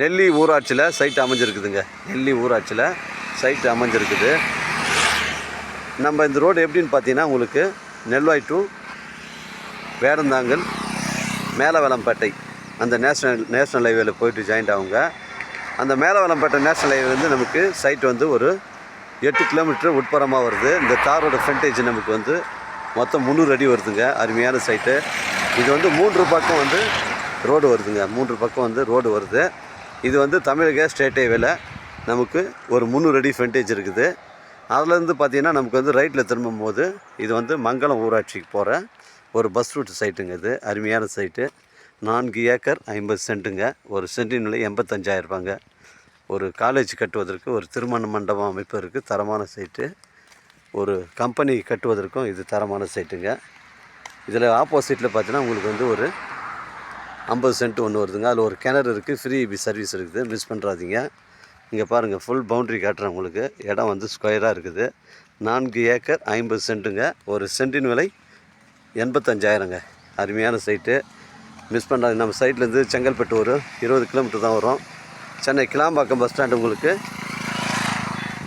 நெல்லி ஊராட்சியில் சைட் அமைஞ்சிருக்குதுங்க. நெல்லி ஊராட்சியில் சைட் அமைஞ்சிருக்குது. நம்ம இந்த ரோடு எப்படின்னு பார்த்தீங்கன்னா உங்களுக்கு நெல்வாய் டு வேடந்தாங்கல் மேலவளம்பேட்டை அந்த நேஷ்னல் நேஷ்னல் ஹைவேல போயிட்டு ஜாயிண்ட் ஆகுங்க. அந்த மேலவளம்பேட்டை நேஷ்னல் ஹைவே வந்து நமக்கு சைட் வந்து ஒரு எட்டு கிலோமீட்டர் உட்புறமாக வருது. இந்த தாரோட ஃப்ரண்டேஜ் நமக்கு வந்து மொத்தம் முந்நூறு அடி வருதுங்க. அருமையான சைட்டு இது வந்து மூன்று பக்கம் வந்து ரோடு வருதுங்க. மூன்று பக்கம் வந்து ரோடு வருது. இது வந்து தமிழக ஸ்டேட் ஹைவேல நமக்கு ஒரு முந்நூறு அடி ஃப்ரண்டேஜ் இருக்குது. அதுலேருந்து பார்த்தீங்கன்னா நமக்கு வந்து ரைட்டில் திரும்பும் போது இது வந்து மங்களம் ஊராட்சிக்கு போகிற ஒரு பஸ் ரூட் சைட்டுங்க இது. அருமையான சைட்டு நான்கு ஏக்கர் ஐம்பது சென்ட்டுங்க. ஒரு சென்டின் விலை எண்பத்தஞ்சாயிரம் ரூபாங்க. ஒரு காலேஜ் கட்டுவதற்கு ஒரு திருமண மண்டபம் அமைப்பதற்கு தரமான சைட்டு ஒரு கம்பெனி கட்டுவதற்கும் இது தரமான சைட்டுங்க இதில் ஆப்போசிட்டில் பார்த்தீங்கன்னா உங்களுக்கு வந்து ஒரு ஐம்பது சென்ட் ஒன்று வருதுங்க. அதில் ஒரு கிணறு இருக்குது ஃப்ரீ சர்வீஸ் இருக்குது. மிஸ் பண்ணுறாதீங்க இங்கே பாருங்கள் ஃபுல் பவுண்ட்ரி காட்டுறேன் உங்களுக்கு. இடம் வந்து ஸ்கொயராக இருக்குது. நான்கு ஏக்கர் ஐம்பது சென்ட்டுங்க. ஒரு சென்ட்டின் விலை எண்பத்தஞ்சாயிரங்க. அருமையான சைட்டு மிஸ் பண்ணுறாங்க நம்ம சைட்லேருந்து செங்கல்பட்டு ஒரு இருபது கிலோமீட்டர் தான் வரும். சென்னை கிளாம்பாக்கம் பஸ் ஸ்டாண்டு உங்களுக்கு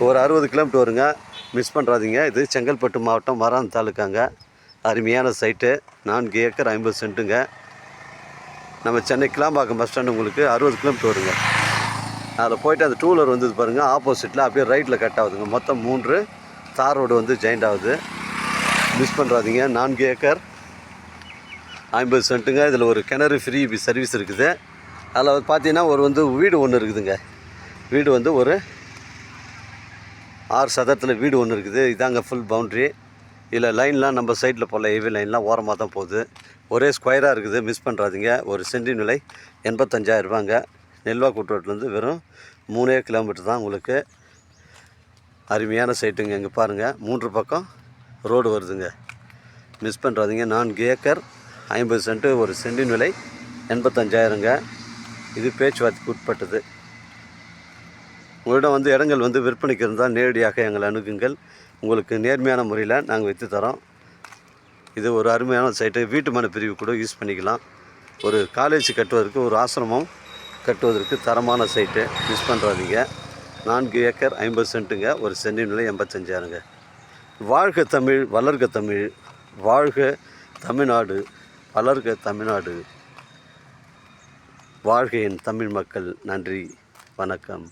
ஒரு அறுபது கிலோமீட்டர் வருங்க. மிஸ் பண்ணுறாதீங்க இது செங்கல்பட்டு மாவட்டம் மரான் தாலுக்காங்க. அருமையான சைட்டு நான்கு ஏக்கர் ஐம்பது சென்ட்டுங்க. நம்ம சென்னை கிளாம்பாக்கம் பஸ் ஸ்டாண்டு உங்களுக்கு அறுபது கிலோமீட்டர் வருங்க. அதில் போயிட்டு அந்த டூ வீலர் வந்தது பாருங்கள் ஆப்போசிட்டில் அப்படியே ரைட்டில் கட் ஆகுதுங்க. மொத்தம் மூன்று தார் ரோடு வந்து ஜாயிண்ட் ஆகுது. மிஸ் பண்ணுறாதீங்க நான்கு ஏக்கர் ஐம்பது சென்ட்டுங்க இதில் ஒரு கிணறு ஃப்ரீ சர்வீஸ் இருக்குது. அதில் வந்து பார்த்தீங்கன்னா ஒரு வந்து வீடு ஒன்று இருக்குதுங்க. வீடு வந்து ஒரு ஆறு சதத்தில் வீடு ஒன்று இருக்குது. இதாங்க ஃபுல் பவுண்ட்ரி இதில் லைன்லாம் நம்ம சைடில் போகல ஹெவி லைன்லாம் ஓரமாக தான் போகுது. ஒரே ஸ்கொயராக இருக்குது மிஸ் பண்ணுறாதீங்க ஒரு சென்டின் விலை எண்பத்தஞ்சாயிரம் ரூபாங்க. நெல்வா கூட்டுரோட்லேருந்து வெறும் மூணே கிலோமீட்டர் தான் உங்களுக்கு அருமையான சைட்டுங்க இங்கே பாருங்கள் மூன்று பக்கம் ரோடு வருதுங்க. மிஸ் பண்ணுறாதீங்க நான்கு ஏக்கர் ஐம்பது சென்ட்டு ஒரு சென்டின் விலை எண்பத்தஞ்சாயிரங்க. இது பேச்சுவார்த்தைக்கு உட்பட்டது. உங்களிடம் வந்து இடங்கள் வந்து விற்பனைக்கு இருந்தால் நேரடியாக எங்களை அணுகுங்கள். உங்களுக்கு நேர்மையான முறையில் நாங்கள் விற்று தரோம். இது ஒரு அருமையான சைட்டு. வீட்டு மன பிரிவு கூட யூஸ் பண்ணிக்கலாம். ஒரு காலேஜ் கட்டுவதற்கு ஒரு ஆசிரமம் கட்டுவதற்கு தரமான சைட்டு. மிஸ் பண்ணுறாதீங்க நான்கு ஏக்கர் ஐம்பது சென்ட்டுங்க. ஒரு சென்டின் விலை எண்பத்தஞ்சாயிரங்க. வாழ்க தமிழ் வளர்க தமிழ். வாழ்க தமிழ்நாடு வளர்க தமிழ்நாடு. வாழ்க என் தமிழ் மக்கள். நன்றி. வணக்கம்.